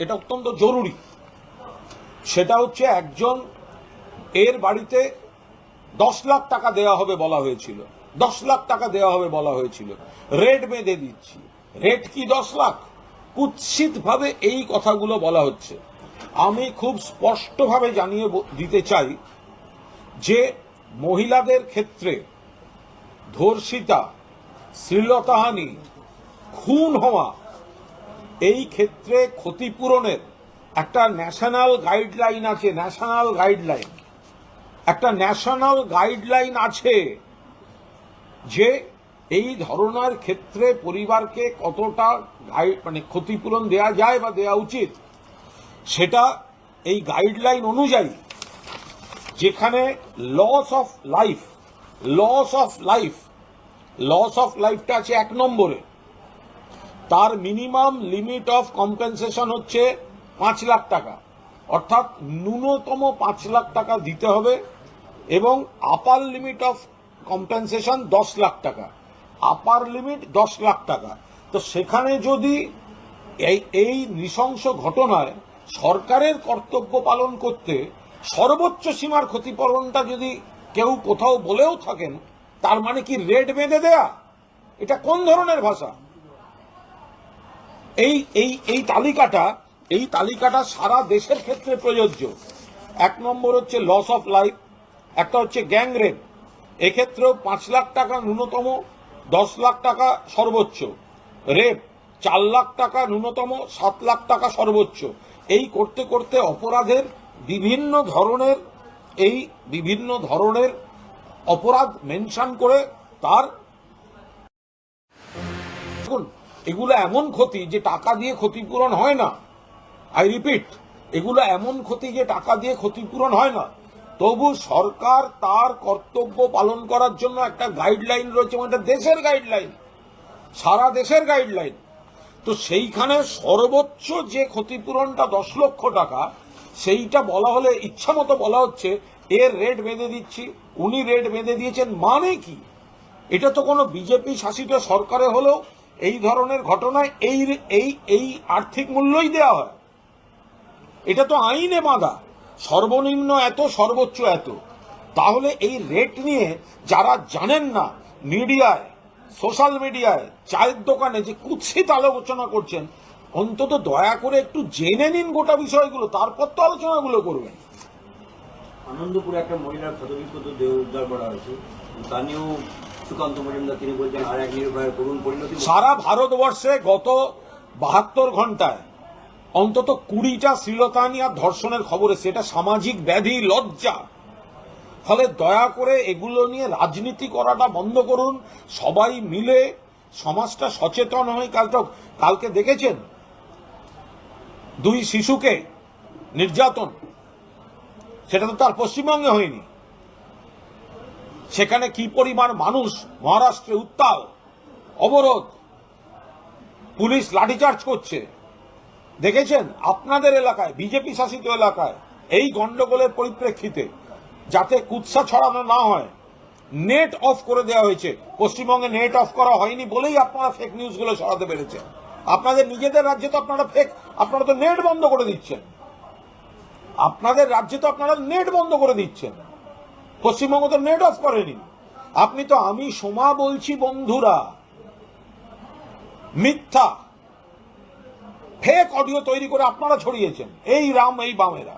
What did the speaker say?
এটা অত্যন্ত জরুরি। সেটা হচ্ছে একজন এর বাড়িতে দশ লাখ টাকা দেওয়া হবে বলা হয়েছিল। দশ লাখ টাকা দেওয়া হবে বলা হয়েছিল। রেট বেঁধে দিচ্ছি। রেট কি দশ লাখ? কুৎসিত ভাবে এই কথাগুলো বলা হচ্ছে। আমি খুব স্পষ্টভাবে জানিয়ে দিতে চাই যে মহিলাদের ক্ষেত্রে ধর্ষিতা, শ্লীলতাহানি, খুন হওয়া এই ক্ষেত্রে ক্ষতিপূরণের একটা ন্যাশনাল গাইডলাইন আছে ন্যাশনাল গাইডলাইন একটা ন্যাশনাল গাইডলাইন আছে যে এই ধরনের ক্ষেত্রে পরিবারকে কতটা মানে ক্ষতিপূরণ দেয়া যায় বা দেয়া উচিত, সেটা এই গাইডলাইন অনুযায়ী যেখানে loss of life loss of life loss of লাইফটা আছে এক নম্বরে। তার মিনিমাম লিমিট অফ কম্পেনসেশন হচ্ছে পাঁচ লাখ টাকা। অর্থাৎ ন্যূনতম পাঁচ লাখ টাকা দিতে হবে এবং আপার লিমিট অফ কম্পেনসেশন দশ লাখ টাকা। আপার লিমিট দশ লাখ টাকা। তো সেখানে যদি এই এই নৃশংস ঘটনায় সরকারের কর্তব্য পালন করতে সর্বোচ্চ সীমার ক্ষতিপূরণটা যদি কেউ কোথাও বলেও থাকেন, তার মানে কি রেট বেঁধে দেয়া? এটা কোন ধরনের ভাষা? এই এই এই তালিকাটা এই তালিকাটা সারা দেশের ক্ষেত্রে প্রযোজ্য। এক নম্বর হচ্ছে লস অফ লাইফ একটা হচ্ছে গ্যাং রেপ এক্ষেত্রেও পাঁচ লাখ টাকা ন্যূনতম, দশ লাখ টাকা সর্বোচ্চ। রেপ চার লাখ টাকা ন্যূনতম, সাত লাখ টাকা সর্বোচ্চ। এই করতে করতে অপরাধের বিভিন্ন ধরনের, এই বিভিন্ন ধরনের অপরাধ মেনশন করে তার এগুলো এমন ক্ষতি যে টাকা দিয়ে ক্ষতিপূরণ হয় না। আই রিপিট এগুলো এমন ক্ষতি যে টাকা দিয়ে ক্ষতিপূরণ হয় না। তবু সরকার তার কর্তব্য পালন করার জন্য একটা গাইডলাইন রয়েছে মানে দেশের গাইডলাইন সারা দেশের গাইডলাইন তো সেইখানে সর্বোচ্চ যে ক্ষতিপূরণটা দশ লক্ষ টাকা, সেইটা বলা হলে ইচ্ছা মতো বলা হচ্ছে এর রেট বেঁধে দিচ্ছি, উনি রেট বেঁধে দিয়েছেন মানে কি? এটা তো কোনো বিজেপি শাসিত সরকারে হলেও এই ধরনের ঘটনায় এই এই এই আর্থিক মূল্যই দেওয়া হয়। এটা তো আইনে বাঁধা। সর্বনিম্ন এত, সর্বোচ্চ এত। তাহলে এই রেট নিয়ে যারা জানেন না, মিডিয়ায় সোশ্যাল মিডিয়ায় চায়ের দোকানে যে কুৎসিত আলোচনা করছেন, অন্তত দয়া করে একটু জেনে নিন গোটা বিষয়গুলো, তারপর তো আলোচনাগুলো করবেন। আনন্দপুরে একটা মহিলার ক্ষতবিক্ষত দেহ উদ্ধার করা হয়েছে। তা নিয়েও সারা ভারতবর্ষে গত বাহাত্তর ঘন্টায় অন্তত কুড়িটা শ্লীলতাহানি আর ধর্ষণের খবর খবরে সেটা সামাজিক ব্যাধি, লজ্জা। ফলে দয়া করে এগুলো নিয়ে রাজনীতি করাটা বন্ধ করুন। সবাই মিলে সমাজটা সচেতন হয় কালটা কালকে দেখেছেন? দুই শিশুকে নির্যাতন। সেটা তো তার পশ্চিমবঙ্গে হয়নি। সেখানে কি পরিমাণ মানুষ মহারাষ্ট্রে উত্তাল? অবরোধ। পুলিশ লাঠিচার্জ করছে। দেখেছেন? আপনাদের এলাকায়, বিজেপি শাসিত এলাকায়, এই গন্ডগোলের পরিপ্রেক্ষিতে, যাতে কুৎসা ছড়ানো না হয়, নেট অফ করে দেওয়া হয়েছে। পশ্চিমবঙ্গে নেট অফ করা হয়নি বলেই আপনারা ফেক নিউজগুলো ছড়াতে পেরেছেন। আপনাদের নিজেদের রাজ্যে তো আপনারা ফেক আপনারা তো নেট বন্ধ করে দিচ্ছেন। আপনাদের রাজ্যে তো আপনারা নেট বন্ধ করে দিচ্ছেন। পশ্চিমবঙ্গ তো নেট অফ করেনি। আপনি তো আমি, সোমা বলছি, বন্ধুরা, মিথ্যা ফেক অডিও তৈরি করে আপনারা ছড়িয়েছেন। এই রাম, এই বামেরা।